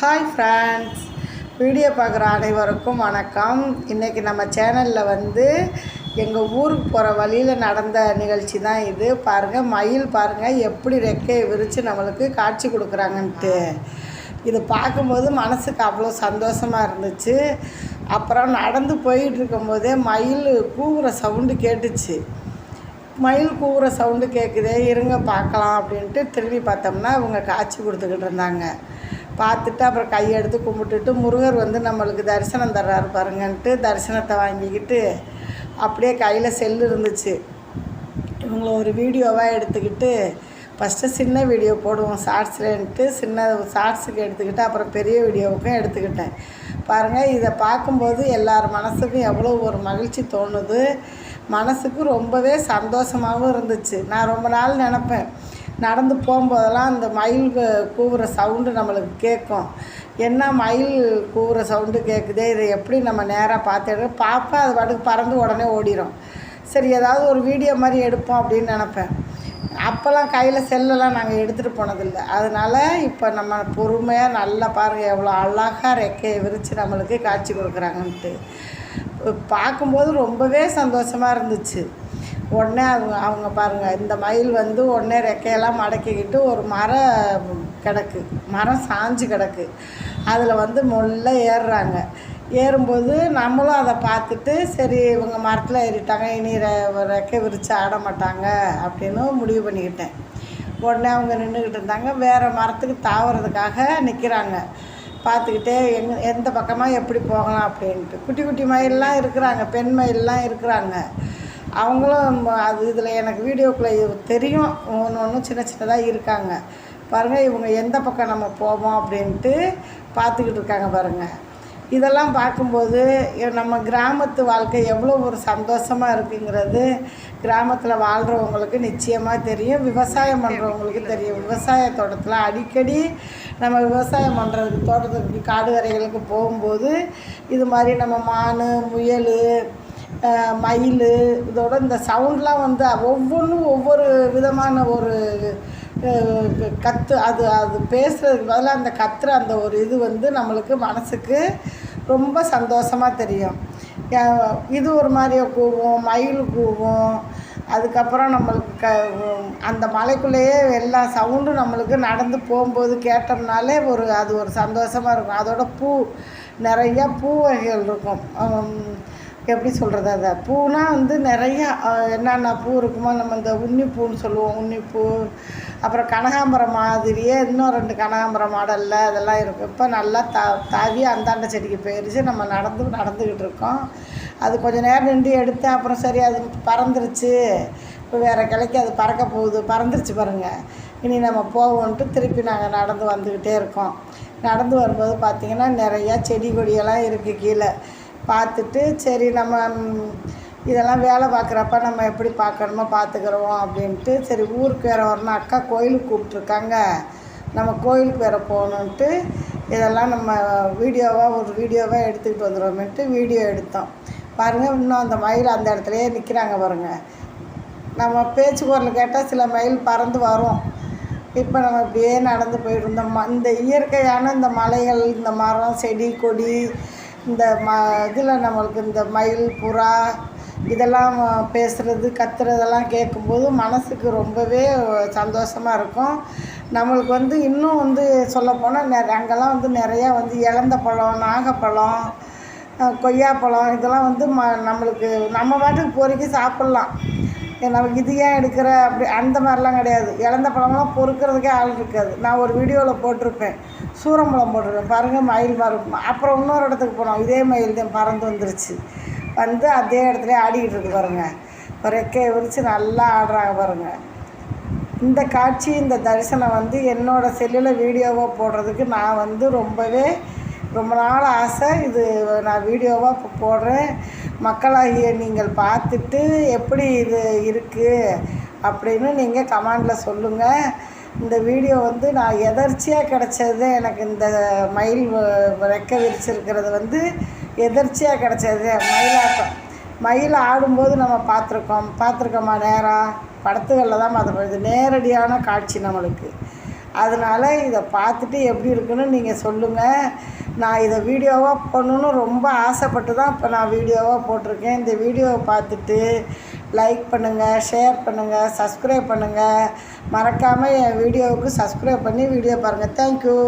Hi friends video பார்க்குற அனைவருக்கும் வணக்கம். இன்றைக்கி நம்ம சேனலில் வந்து எங்கள் ஊருக்கு போகிற வழியில் நடந்த நிகழ்ச்சி தான் இது. பாருங்கள் மயில் பாருங்கள் எப்படி ரெக்கையை விரித்து நம்மளுக்கு காட்சி கொடுக்குறாங்கன்ட்டு. இது பார்க்கும்போது மனசுக்கு அவ்வளோ சந்தோஷமாக இருந்துச்சு. அப்புறம் நடந்து போயிட்டு இருக்கும்போதே மயில் கூவுற சவுண்டு கேட்டுச்சு. மயில் கூவுற சவுண்டு கேட்குதே இருங்க பார்க்கலாம் அப்படின்ட்டு திரும்பி பார்த்தோம்னா அவங்க காட்சி கொடுத்துக்கிட்டு இருந்தாங்க. பார்த்துட்டு அப்புறம் கையெடுத்து கும்பிட்டுட்டு முருகர் வந்து நம்மளுக்கு தரிசனம் தர்றாரு பாருங்கன்ட்டு தரிசனத்தை வாங்கிக்கிட்டு அப்படியே கையில் செல்லு இருந்துச்சு. இவங்கள ஒரு வீடியோவாக எடுத்துக்கிட்டு ஃபஸ்ட்டு சின்ன வீடியோ போடுவோம் ஷார்ட்ஸ்லன்ட்டு சின்ன ஷார்ட்ஸுக்கு எடுத்துக்கிட்டு அப்புறம் பெரிய வீடியோவுக்கும் எடுத்துக்கிட்டேன். பாருங்கள் இதை பார்க்கும்போது எல்லார் மனசுக்கும் எவ்வளோ ஒரு மகிழ்ச்சி தோணுது. மனசுக்கு ரொம்பவே சந்தோஷமாகவும் இருந்துச்சு. நான் ரொம்ப நாள் நினப்பேன். நடந்து போகும்போதெல்லாம் அந்த மயில் கூவுற சவுண்டு நம்மளுக்கு கேட்கும் என்ன மயில் கூவுற சவுண்டு கேட்குதே இதை எப்படி நம்ம நேராக பார்த்து எடுக்க பார்ப்பேன் அது பாட்டுக்கு பறந்து உடனே ஓடிடும் சரி ஏதாவது ஒரு வீடியோ மாதிரி எடுப்போம் அப்படின்னு நினப்பேன். அப்போல்லாம் கையில் செல்லெல்லாம் நாங்கள் எடுத்துகிட்டு போனதில்லை. அதனால் இப்போ நம்ம பொறுமையாக நல்லா பாருங்கள் எவ்வளோ அழகாக ரெக்கையை விரித்து நம்மளுக்கு காட்சி கொடுக்குறாங்கன்ட்டு. பார்க்கும்போது ரொம்பவே சந்தோஷமாக இருந்துச்சு. உடனே அவங்க அவங்க பாருங்கள் இந்த மயில் வந்து உடனே ரெக்கையெல்லாம் மடக்கிக்கிட்டு ஒரு மரம் கிடக்கு மரம் சாஞ்சு கிடக்கு. அதில் வந்து முள்ள ஏறுறாங்க. ஏறும்போது நம்மளும் அதை பார்த்துட்டு சரி இவங்க மரத்தில் ஏறிட்டாங்க இனி ரெ- ரெக்கை விரித்து ஆட மாட்டாங்க அப்படின்னு முடிவு பண்ணிக்கிட்டேன். உடனே அவங்க நின்றுக்கிட்டு இருந்தாங்க. வேறு மரத்துக்கு தாவறதுக்காக நிற்கிறாங்க பார்த்துக்கிட்டே எங் எந்த பக்கமாக எப்படி போகலாம் அப்படின்ட்டு. குட்டி குட்டி மயிலெலாம் இருக்கிறாங்க பெண் மயிலெலாம் இருக்கிறாங்க. அவங்களும் அது இதில் எனக்கு வீடியோக்குள்ளே தெரியும். ஒன்று ஒன்று சின்ன சின்னதாக இருக்காங்க. பாருங்கள் இவங்க எந்த பக்கம் நம்ம போவோம் அப்படின்ட்டு பார்த்துக்கிட்டு இருக்காங்க பாருங்கள் இதெல்லாம் பார்க்கும்போது நம்ம கிராமத்து வாழ்க்கை எவ்வளோ ஒரு சந்தோஷமாக இருக்குங்கிறது கிராமத்தில் வாழ்கிறவங்களுக்கு நிச்சயமாக தெரியும். விவசாயம் பண்ணுறவங்களுக்கு தெரியும். விவசாய தோட்டத்தில் அடிக்கடி நம்ம விவசாயம் பண்ணுறதுக்கு தோட்டத்துக்கு காடு கரைகளுக்கு போகும்போது இது மாதிரி நம்ம மான் முயல் மயில் இதோட இந்த சவுண்ட்லாம் வந்து ஒவ்வொன்றும் ஒவ்வொரு விதமான ஒரு கத்து அது அது பேசுகிறதுக்கு பதிலாக அந்த கத்துற அந்த ஒரு இது வந்து நம்மளுக்கு மனசுக்கு ரொம்ப சந்தோஷமாக தெரியும். இது ஒரு மாதிரியே கூவும் மயில் கூவும் அதுக்கப்புறம் நம்மளுக்கு க அந்த மலைக்குள்ளேயே எல்லா சவுண்டும் நம்மளுக்கு நடந்து போகும்போது கேட்டோம்னாலே ஒரு அது ஒரு சந்தோஷமாக இருக்கும். அதோட பூ நிறையா பூ வகைகள் இருக்கும். எப்படி சொல்கிறது அதை பூனா வந்து நிறையா என்னென்ன பூ இருக்குமோ நம்ம இந்த உன்னிப்பூன்னு சொல்லுவோம் உன்னிப்பூ. அப்புறம் கனகாம்பரம் மாதிரியே இன்னும் ரெண்டு கனகாம்பரம் மாடலில் அதெல்லாம் இருக்கும். இப்போ நல்லா தா தாவி அந்தாண்ட செடிக்கு போயிடுச்சு நம்ம நடந்து நடந்துக்கிட்டு இருக்கோம். அது கொஞ்சம் நேரம் நின்று எடுத்தேன் அப்புறம் சரி அது பறந்துருச்சு. இப்போ வேறு கிளைக்கு அது பறக்க போகுது. பறந்துருச்சு பாருங்கள் இனி நம்ம போவோன்ட்டு திருப்பி நாங்கள் நடந்து வந்துக்கிட்டே இருக்கோம். நடந்து வரும்போது பார்த்திங்கன்னா நிறையா செடி கொடியெல்லாம் இருக்குது கீழே. பார்த்துட்டு சரி நம்ம இதெல்லாம் வேலை பார்க்குறப்ப நம்ம எப்படி பார்க்கணுமோ பார்த்துக்கிறோம் அப்படின்ட்டு சரி ஊருக்கு வேறு வரணும். அக்கா கோயிலுக்கு கூப்பிட்ருக்காங்க நம்ம கோயிலுக்கு வேறு போகணுன்ட்டு இதெல்லாம் நம்ம வீடியோவாக ஒரு வீடியோவாக எடுத்துக்கிட்டு வந்துடுவோமேட்டு வீடியோ எடுத்தோம். பாருங்கள் இன்னும் அந்த மயில் அந்த இடத்துலையே நிற்கிறாங்க பாருங்கள் நம்ம பேச்சு குரல் கேட்டால் சில மயில் பறந்து வரும். இப்போ நம்ம இப்படியே நடந்து போயிட்டு இருந்தோம் இந்த இயற்கையான இந்த மலைகள் இந்த மரம் செடி கொடி இந்த ம இதில் நம்மளுக்கு இந்த மயில் புறா இதெல்லாம் பேசுகிறது கத்துறதெல்லாம் கேட்கும்போது மனசுக்கு ரொம்பவே சந்தோஷமாக இருக்கும். நம்மளுக்கு வந்து இன்னும் வந்து சொல்லப்போனால் நெ அங்கெல்லாம் வந்து நிறையா வந்து இழந்த பழம் நாகப்பழம் கொய்யாப்பழம் இதெல்லாம் வந்து ம நம்மளுக்கு நம்ம பாட்டுக்கு பொறுக்கி சாப்பிட்லாம். நமக்கு இது ஏன் எடுக்கிற அப்படி அந்த மாதிரிலாம் கிடையாது. இழந்த பழம்லாம் பொறுக்கிறதுக்கே ஆள் இருக்காது. நான் ஒரு வீடியோவில் போட்டிருப்பேன். சூரம்பழம் போட்டிருப்பேன். பாருங்கள் மயில் மரம் அப்புறம் இன்னொரு இடத்துக்கு போனோம். இதே மயில் தான் பறந்து வந்துருச்சு. வந்து அதே இடத்துல ஆடிக்கிட்டு இருக்கு பாருங்கள் இப்போ ரெக்கையை விரித்து நல்லா ஆடுறாங்க பாருங்கள் இந்த காட்சி இந்த தரிசனம் வந்து என்னோடய செல்லில் வீடியோவாக போடுறதுக்கு நான் வந்து ரொம்பவே ரொம்ப நாள் ஆசை. இது நான் வீடியோவாக இப்போ போடுறேன். மக்களாகிய நீங்கள் பார்த்துட்டு எப்படி இது இருக்குது அப்படின்னு நீங்கள் கமெண்டில் சொல்லுங்கள் இந்த வீடியோ வந்து நான் எதர்ச்சியாக கிடச்சது எனக்கு இந்த மயில் ரெக்க விரிச்சிருக்கிறது வந்து எதர்ச்சியாக கிடச்சது. மயிலாட்டம். மயில் ஆடும்போது நம்ம பார்த்துருக்கோம். பார்த்துருக்கோமா நேராக படத்துகளில் தான் பார்த்துருக்கோம். இது நேரடியான காட்சி நம்மளுக்கு. அதனால் இதை பார்த்துட்டு எப்படி இருக்குன்னு நீங்கள் சொல்லுங்கள் நான் இதை வீடியோவாக போடணுன்னு ரொம்ப ஆசைப்பட்டு தான் இப்போ நான் வீடியோவாக போட்டிருக்கேன். இந்த வீடியோவை பார்த்துட்டு லைக் பண்ணுங்கள் ஷேர் பண்ணுங்கள் சப்ஸ்கிரைப் பண்ணுங்கள் மறக்காமல் என் வீடியோவுக்கு சப்ஸ்கிரைப் பண்ணி வீடியோ பாருங்கள் தேங்க்யூ